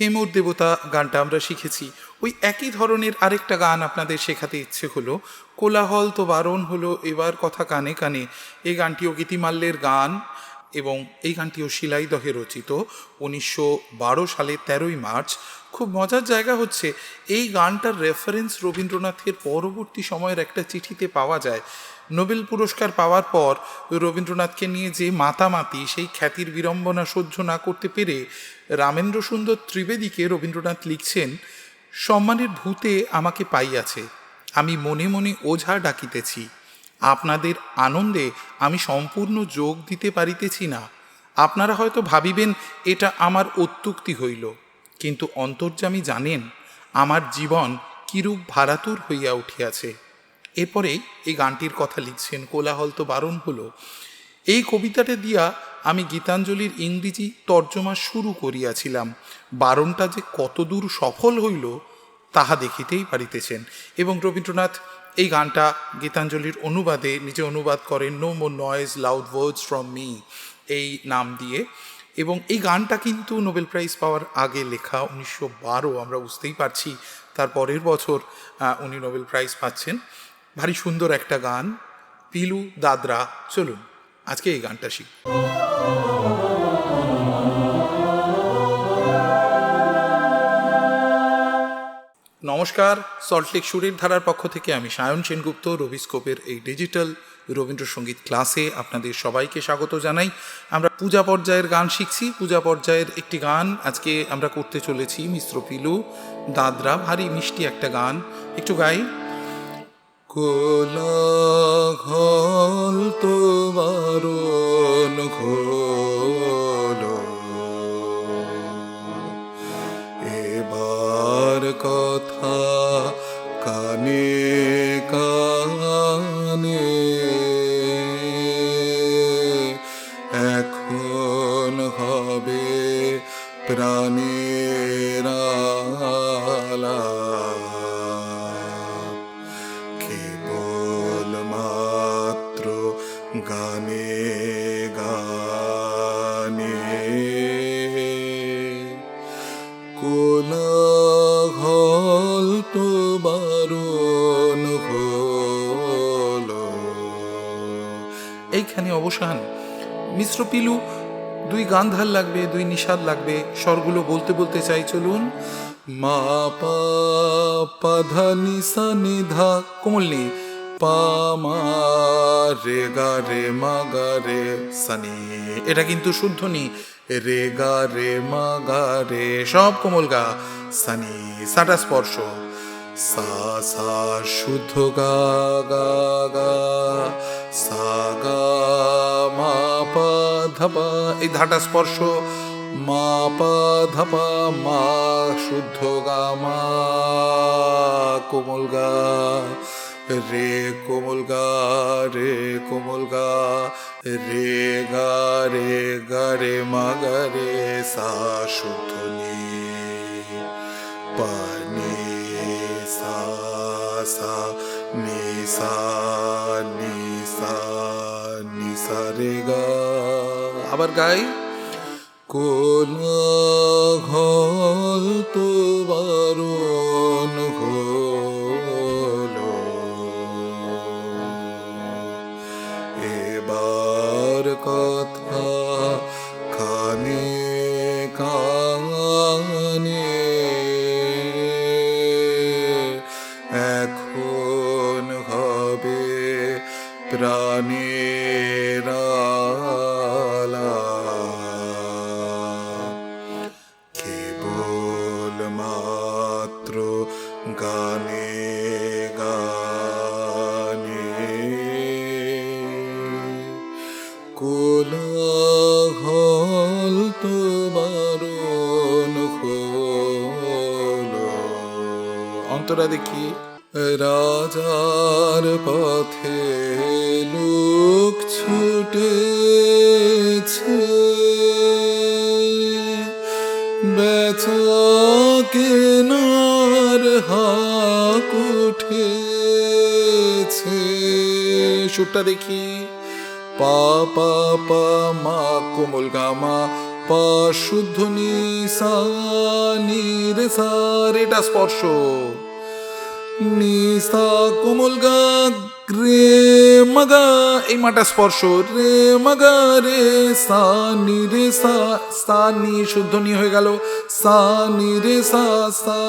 হেমুর দেবতা গানটা আমরা শিখেছি। ওই একই ধরনের আরেকটা গান আপনাদের শেখাতে ইচ্ছে হলো। কোলাহল তো বারণ হলো এবার কথা কানে কানে। এই গানটিও গীতিমাল্যের গান এবং এই গানটিও শিলাইদহে রচিত। উনিশশো বারো সালের তেরোই মার্চ। খুব মজার জায়গা হচ্ছে, এই গানটার রেফারেন্স রবীন্দ্রনাথের পরবর্তী সময়ের একটা চিঠিতে পাওয়া যায়। নোবেল পুরস্কার পাওয়ার পর রবীন্দ্রনাথকে নিয়ে যে মাতামাতি, সেই খ্যাতির বিড়ম্বনা সহ্য না করতে পেরে রামেন্দ্র সুন্দর ত্রিবেদীকে রবীন্দ্রনাথ লিখছেন, সম্মানের ভূতে আমাকে পাইয়াছে, আমি মনে মনে ওঝা ডাকিতেছি। আপনাদের আনন্দে আমি সম্পূর্ণ যোগ দিতে পারিতেছি না। আপনারা হয়তো ভাবিবেন এটা আমার অত্যুক্তি হইল, কিন্তু অন্তর্যামী জানেন, আমার জীবন কিরূপ ভারাতুর হইয়া উঠিয়াছে। এরপরে এই গানটির কথা লিখছেন কোলাহল তো বারণ হলো এই কবিতাটা দিয়া আমি গীতাঞ্জলির ইংরেজি তর্জমা শুরু করিয়াছিলাম। বারণটা যে কতদূর সফল হইল, তাহা দেখিতেই পারিতেছেন। এবং রবীন্দ্রনাথ এই গানটা গীতাঞ্জলির অনুবাদে নিজে অনুবাদ করেন no more noise loud words from me এই নাম দিয়ে। এবং এই গানটা কিন্তু নোবেল প্রাইজ পাওয়ার আগে লেখা উনিশশো বারো, আমরা বুঝতেই পারছি। তার পরের বছর উনি নোবেল প্রাইজ পাচ্ছেন। ভারী সুন্দর একটা গান। পিলু দাদরা, চলুন। আজকে এই গানটা শিখ নমস্কার সল্টলেক সুরের ধারার পক্ষ থেকে আমি সায়ন সেনগুপ্ত, রবিস্কোপের এই ডিজিটাল রবীন্দ্রসঙ্গীত ক্লাসে আপনাদের সবাইকে স্বাগত জানাই। আমরা পূজা পর্যায়ের গান শিখছি। পূজা পর্যায়ের একটি গান আজকে আমরা করতে চলেছি, মিশ্র পিলু, দাদরা ভারী মিষ্টি একটা গান। একটু গাই। কোলাহল তোমার বারণ অবসান মিশ্র পিলু, দুই গান্ধার লাগবে, দুই নিষাদ লাগবে, স্বরগুলো বলতে বলতে চাই, চলুন। মা পা পা ধা, নি সা, নি ধা, কোমল নি। পা, মা, রে, গা, রে, মা, গা, রে সানি এটা কিন্তু শুদ্ধ নি। রে, গা, রে, মা, গা, রে, সব কোমল গা সানি সাটা স্পর্শ। সা সা, শুদ্ধ গা গা গা, সা, গা মা পা ধাপা এই ধাটা স্পর্শ। মা পা ধাপা মা শুদ্ধ গা, মা কোমল গা। রে কোমল গা, রে কোমল গা, রে গা রে গা, রে মা গা, রে সা শুদ্ধ নি। পানি সা সা, নি সা, নি। নি সা রে গা। আবার গাই। কোলাহল তো বারণ এবার কথা কানে কানে কোলাহল তো বারণ হলো অন্তরা দেখি, রাজার পথে লোক ছুটেছে। বেচা কেনার হাক উঠেছে। সুরটা দেখি পা পা মা, কোমল গামা, পা, শুদ্ধ নি সা নি রে সা রেটা স্পর্শ। নি সা কোমল গা, রে মগা এই মাটা স্পর্শ। রে মগা রে, সা নি রে সা সা, নি, শুদ্ধ নি হয়ে গেল। সা নি রে সা সা,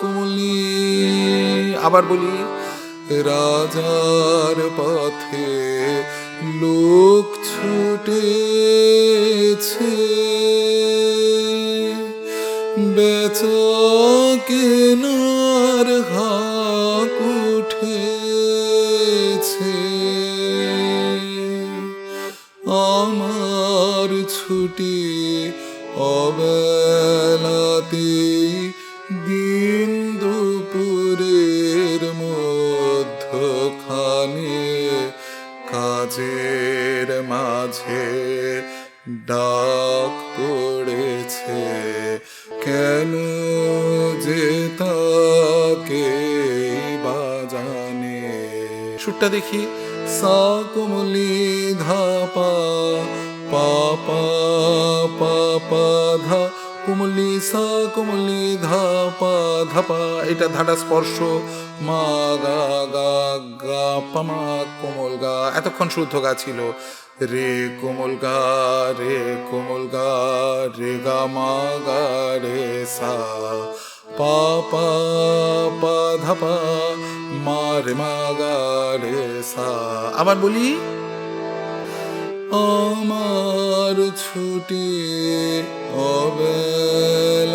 কোমলি আবার বলি রাজার পথে লোক ছুটেছে। বেচা কেনার হাক কাজের মাঝে ডাক পড়েছে, কেন যে তাকে বাজানে সুরটা দেখি সা কোমলি ধাপা পাপা পাপা ধা সা কুমলি ধাপা ধাপা এটা ধাটা স্পর্শ। মা গা গা গা পামা কোমল গা। এতক্ষণ শুদ্ধ গা ছিল। রে কোমল গা, রে কোমল গা, রে গা মা গা, রে সা। পা পা পা ধাপা। মা রে মা গা, রে সা। আবার বলি? আমার ছুটি অবেলাতে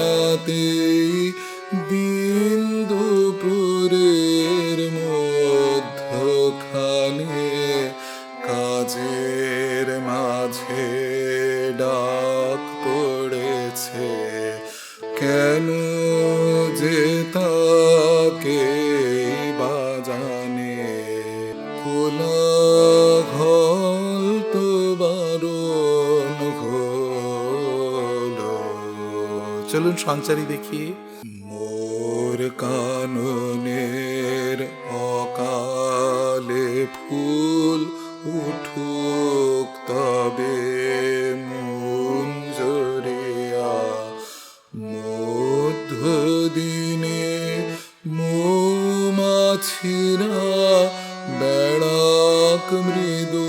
সঞ্চারী দেখি মোর কাননের অকালে ফুল উঠুক তবে মন জরিয়া মধ্য দিনে মৌমাছিরা বেড়াক মৃদু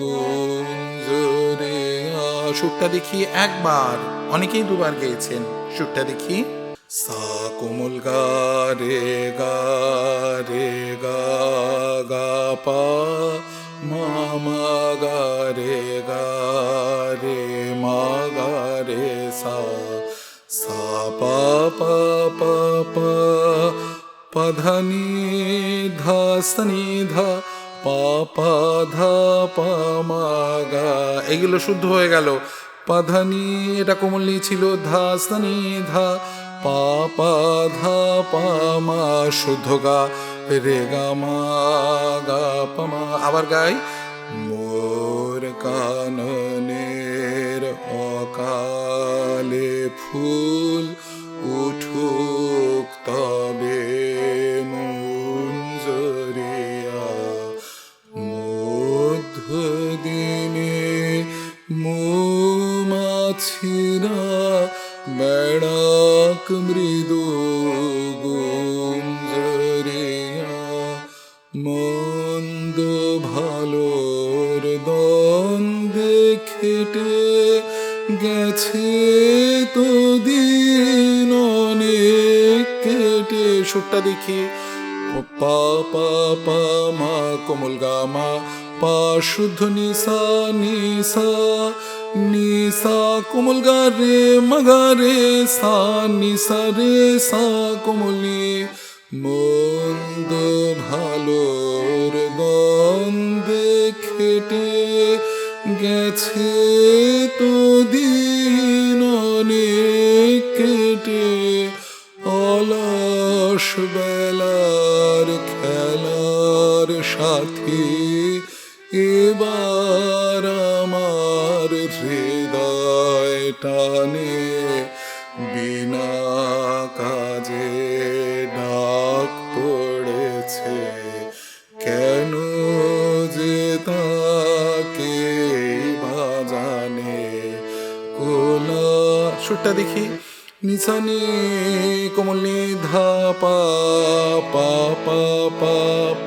গুঞ্জরে সুরটা দেখি একবার অনেকেই দুবার গেয়েছেন। সুরটা দেখি। সা কোমল গা রে গা রে গা গা পা, মা মা গা রে গা রে মা গা রে সা সা পা পা পা পা পাধানি ধা সনি ধা পা পা ধা, পা মা গা। এগুলো শুদ্ধ হয়ে গেল। পাধানি, এটা কোমলি ছিল ধা সনি ধা, পা পা, ধা, পা, মা, শুদ্ধ গা, রে গা, মা, গা, পা, মা, আবার গাই। মোর কাননের অকালে ফুল উঠুক তবে মৌমাছিরা বেড়াক মৃদু গুঞ্জরিয়া মন্দ ভালোর দ্বন্দ্বে খেটে গেছে তো দিন অনেক কেটে সুরটা দেখি পা পা পা মা কোমল গা মা পা শুদ্ধ নিসা নিসা নিসা কোমল গা রে মগা রে সা নিসা রে সা কোমলি মন্দ পরেরটা দেখি। নিসানি কোমলি ধা পা পা পা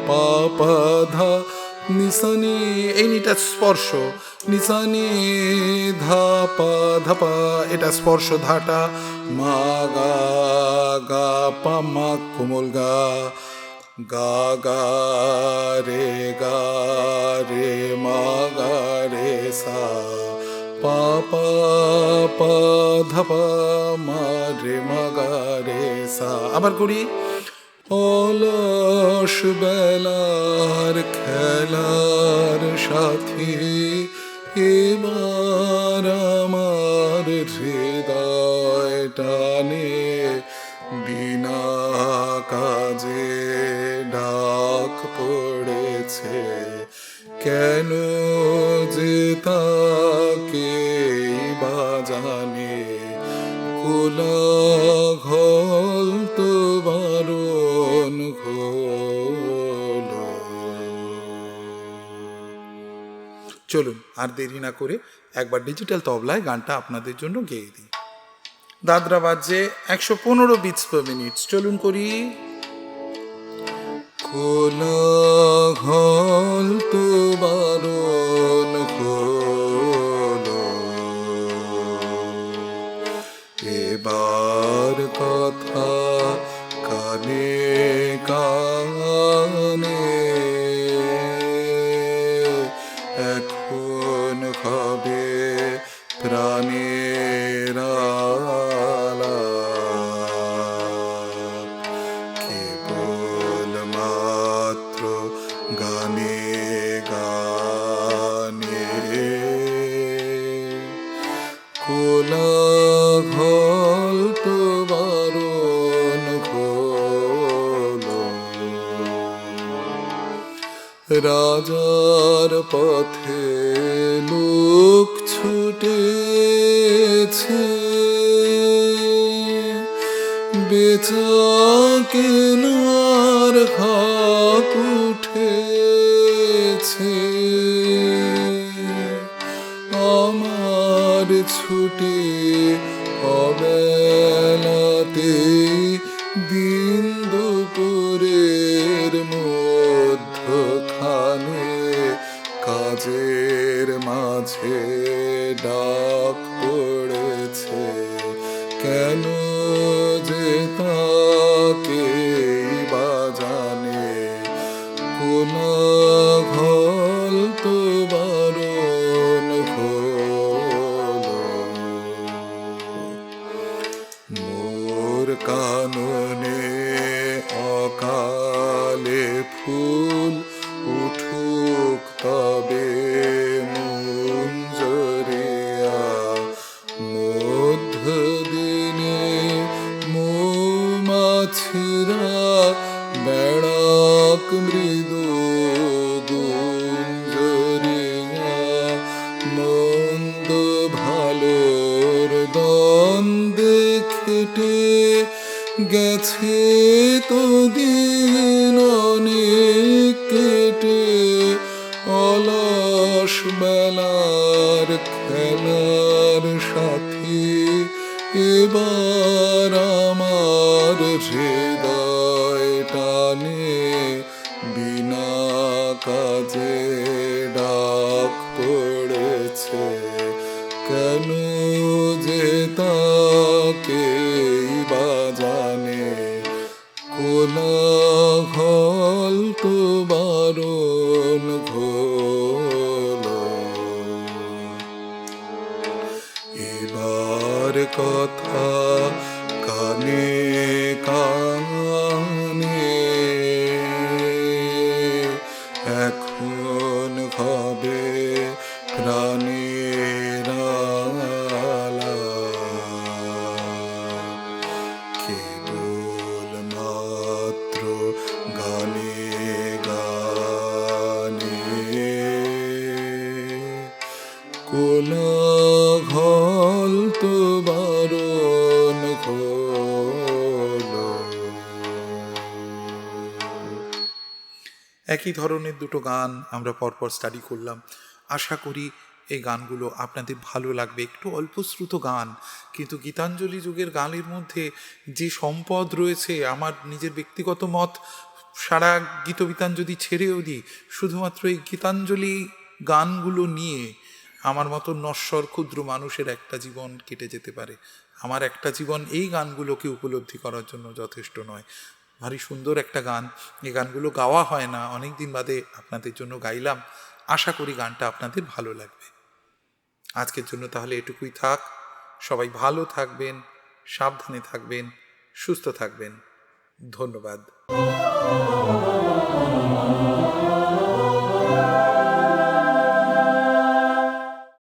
পা পা ধা। নিসানি এই নিটা স্পর্শ। নিসানি ধা, পা ধা, পা, এটা স্পর্শ ধাটা। মা, গা গা, পা, মা, কোমল গা। গা গা, রে গা, রে, মা, গা, রে, সা। আবার করি। অলস বেলার খেলার সাথী এবার আমার হৃদয় টানে বিনা কাজে ডাক পড়েছে। কেন যে তাকে বাজানে কোলাহল তো বারণ হলো। চলুন, আর দেরি না করে একবার ডিজিটাল তবলায় গানটা আপনাদের জন্য গেয়ে দিই। দাদরা বাজে একশো পনেরো বিটস পার মিনিট চলুন করি। কোলাহল তো বারণ রাজার পথে লোক ছুটেছে। বেচা কেনার হাক উঠেছে। আমার ছুটি অবেলাতে কেন যে তাকে এবার আমার হৃদয় টানে বিনা কাজে। এবার কথা একই ধরনের দুটো গান আমরা পরপর স্টাডি করলাম। আশা করি এই গানগুলো আপনাদের ভালো লাগবে। একটু অল্পশ্রুত গান, কিন্তু গীতাঞ্জলি যুগের গানের মধ্যে যে সম্পদ রয়েছে, আমার নিজের ব্যক্তিগত মত, সারা গীতবিতান যদি ছেড়েও দিই। শুধুমাত্র এই গীতাঞ্জলি গানগুলো নিয়ে আমার মতো নশ্বর, ক্ষুদ্র মানুষের একটা জীবন কেটে যেতে পারে। আমার একটা জীবন এই গানগুলোকে উপলব্ধি করার জন্য যথেষ্ট নয়। ভারী সুন্দর একটা গান। এই গানগুলো গাওয়া হয় না অনেক দিন বাদে আপনাদের জন্য গাইলাম। আশা করি গানটা আপনাদের ভালো লাগবে। আজকের জন্য তাহলে এটুকুই থাক। সবাই ভালো থাকবেন, সাবধানে থাকবেন, সুস্থ থাকবেন। ধন্যবাদ।